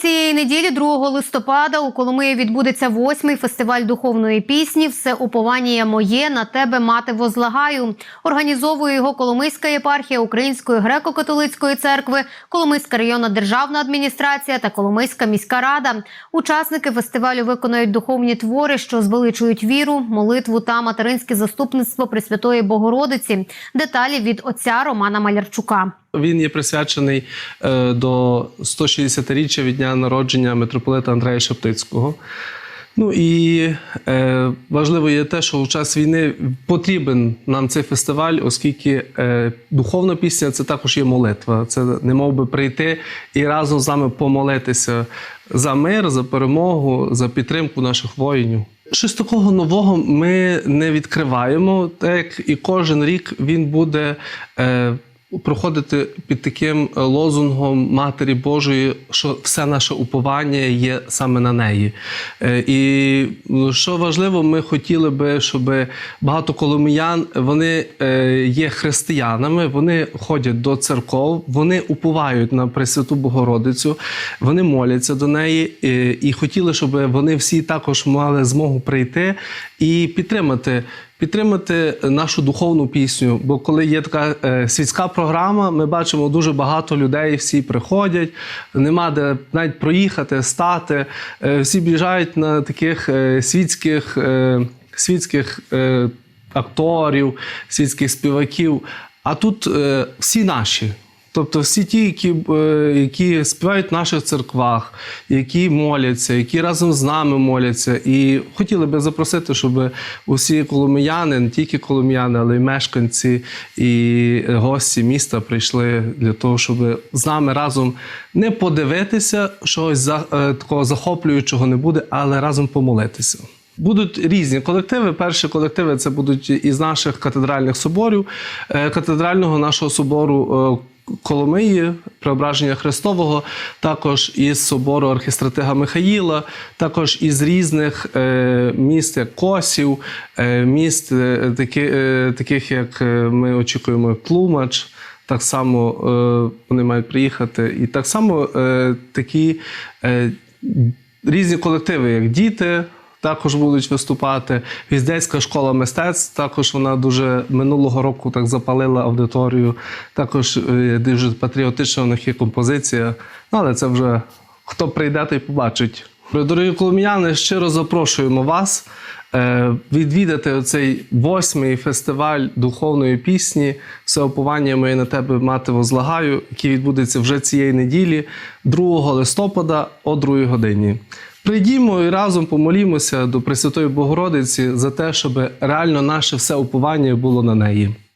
цієї неділі, 2 листопада, у Коломиї відбудеться восьмий фестиваль духовної пісні Все уповання моє на тебе мати возлагаю. Організовує його Коломийська єпархія Української греко-католицької церкви, Коломийська районна державна адміністрація та Коломийська міська рада. Учасники фестивалю виконають духовні твори, що звеличують віру, молитву та материнське заступництво Пресвятої Богородиці. Деталі від отця Романа Малярчука. Він є присвячений е, до 160-річчя від дня народження митрополита Андрея Шептицького. Ну і е, важливо є те, що у час війни потрібен нам цей фестиваль, оскільки е, духовна пісня це також є молитва. Це не мов би прийти і разом з нами помолитися за мир, за перемогу, за підтримку наших воїнів. Щось такого нового ми не відкриваємо, так і кожен рік він буде. Е, проходити під таким е, лозунгом Матері Божої, що все наше уповання є саме на неї. Е, І ну, що важливо, ми хотіли би, щоб багато коломиян вони е, є християнами, вони ходять до церков, вони уповають на Пресвяту Богородицю, вони моляться до неї і хотіли, щоб вони всі також мали змогу прийти і підтримати підтримати нашу духовну пісню. Бо коли є така е, світська програма, ми бачимо дуже багато людей, всі приходять, нема де навіть проїхати, стати. Е, всі біжають на таких е, світських, світських акторів, світських співаків. А тут всі наші. Тобто всі ті, які, е, які співають в наших церквах, які моляться, які разом з нами моляться. І хотіли би запросити, щоб усі коломияни, не тільки коломияни, але й мешканці і гості міста прийшли для того, щоб з нами разом не подивитися за, е, такого захоплюючого не буде, але разом помолитися. Будуть різні колективи. Перші колективи це будуть із наших катедральних соборів, е, катедрального нашого собору. Коломиї, Преображення Христового, також із собору архістратига Михаїла, також із різних е, міст, як Косів, е, міст, е, такі, таких як ми очікуємо Тлумач. Так само вони мають приїхати. І так само такі різні колективи, як діти, також будуть виступати. Віздецька школа мистецтв. Також вона дуже минулого року так запалила аудиторію. Також е, дуже патріотична в них є композиція. Ну, але це вже хто прийде, той побачить. Дорогі коломіяни, щиро запрошуємо вас е, відвідати цей восьмий фестиваль духовної пісні Все оповання моє на тебе мати возлагаю, який відбудеться вже цієї неділі, 2 листопада о 2 годині. Прийдімо і разом помолімося до Пресвятої Богородиці за те, щоб реально наше все уповання було на неї.